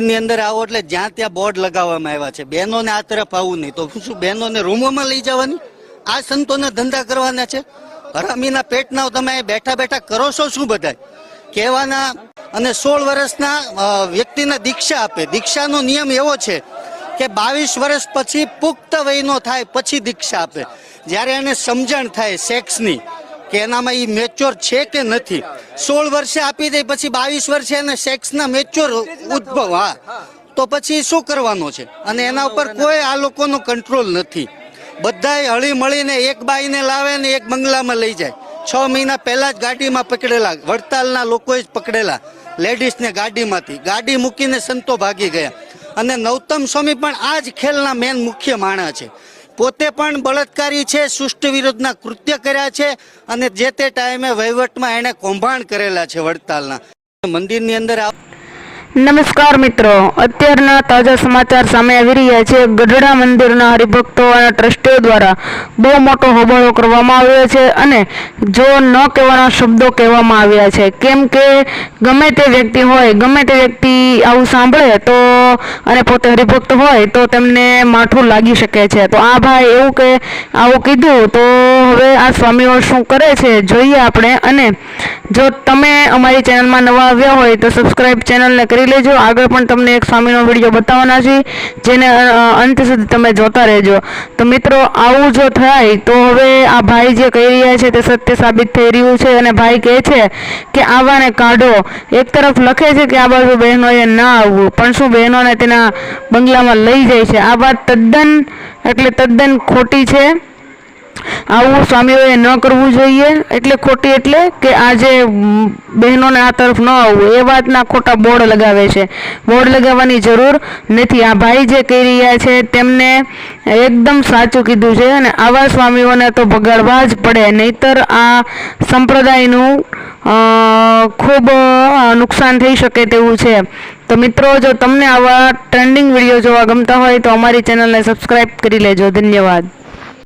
ની અંદર આવો એટલે જ્યાં ત્યાં બોર્ડ લગાવવામાં આવ્યા છે. બહેનોને આ તરફ આવું નહીં. તો શું બહેનોને રૂમોમાં લઈ જવાની? આ સંતોને ધંધા કરવાના છે. હરામીના પેટના તમે બેઠા બેઠા કરો છો શું બધાય? કહેવાના અને સોળ વર્ષના વ્યક્તિને દીક્ષા આપે. દીક્ષાનો નિયમ એવો છે કે બાવીસ વર્ષ પછી પુખ્ત વયનો થાય, પછી દીક્ષા આપે. જ્યારે એને સમજણ થાય સેક્સની કે એનામાં એ મેચ્યોર છે કે નથી? સોળ વર્ષે આપી દે, પછી બાવીસ વર્ષે એને સેક્સના મેચ્યોર ઉદ્ભવ, હા. તો પછી શું કરવાનો છે? અને એના ઉપર કોઈ આ લોકોનો કંટ્રોલ નથી. બધાય હળી મળીને એક બાઈને લાવે ને એક બંગલામાં લઈ જાય. છ મહિના પહેલા જ ગાડીમાં પકડેલા, વડતાલના લોકોએ જ પકડેલા લેડીઝને ગાડીમાંથી. ગાડી મૂકીને સંતો ભાગી ગયા. અને નૌતમ સ્વામી પણ આ જ ખેલના મેન મુખ્ય માણા છે. પોતે પણ બળાત્કારી છે સુષ્ટ વિરુદ્ધના કૃત્ય કર્યા છે અને જે તે ટાઈમે વહીવટમાં એણે કૌભાંડ કરેલા છે વડતાલના. મંદિરની અંદર નમસ્કાર મિત્રો. અત્યારના તાજા સમાચાર સામે આવી રહ્યા છે. ગઢડા મંદિરના હરિભક્તો અને ટ્રસ્ટીઓ દ્વારા બહુ મોટો હોબાળો કરવામાં આવ્યો છે અને જો ન કહેવાના શબ્દો કહેવામાં આવ્યા છે. કેમ કે ગમે તે વ્યક્તિ હોય, ગમે તે વ્યક્તિ આવું સાંભળે તો અને પોતે હરિભક્ત હોય તો તેમને માઠું લાગી શકે છે. તો આ ભાઈ એવું કે આવું કીધું તો હવે આ સ્વામીઓ શું કરે છે જોઈએ આપણે. અને જો તમે અમારી ચેનલમાં નવા આવ્યા હોય તો સબસ્ક્રાઈબ ચેનલને કરી લેજો. આગળ પણ તમને એક સ્વામીનો વીડિયો બતાવવાના છે, જેને અંત સુધી તમે જોતા રહેજો. તો મિત્રો, આવું જો થાય, તો હવે આ ભાઈ જે કહી રહ્યા છે તે સત્ય સાબિત થઈ રહ્યું છે અને ભાઈ કહે છે કે આવાને કાઢો. એક તરફ લખે છે કે આ બાજુ બહેનોએ ના આવવું, પણ શું બહેનોને તેના બંગલામાં લઈ જાય છે? આ વાત તદ્દન, એટલે તદ્દન ખોટી છે. આવું સ્વામીઓએ ન કરવું જોઈએ, એટલે ખોટી એટલે કે આજે બહેનોને આ તરફ ન આવવું. એ વાતના ખોટા બોર્ડ લગાવે છે. બોર્ડ લગાવવાની જરૂર નથી. આ ભાઈ જે કહી રહ્યા છે તેમને એકદમ સાચું કીધું છે અને આવા સ્વામીઓને તો ભગાડવા જ પડે. નહીતર આ સંપ્રદાયનું ખૂબ નુકસાન થઈ શકે તેવું છે. તો મિત્રો, જો તમને આવા ટ્રેન્ડિંગ વીડિયો જોવા ગમતા હોય તો અમારી ચેનલને સબસ્ક્રાઈબ કરી લેજો. ધન્યવાદ.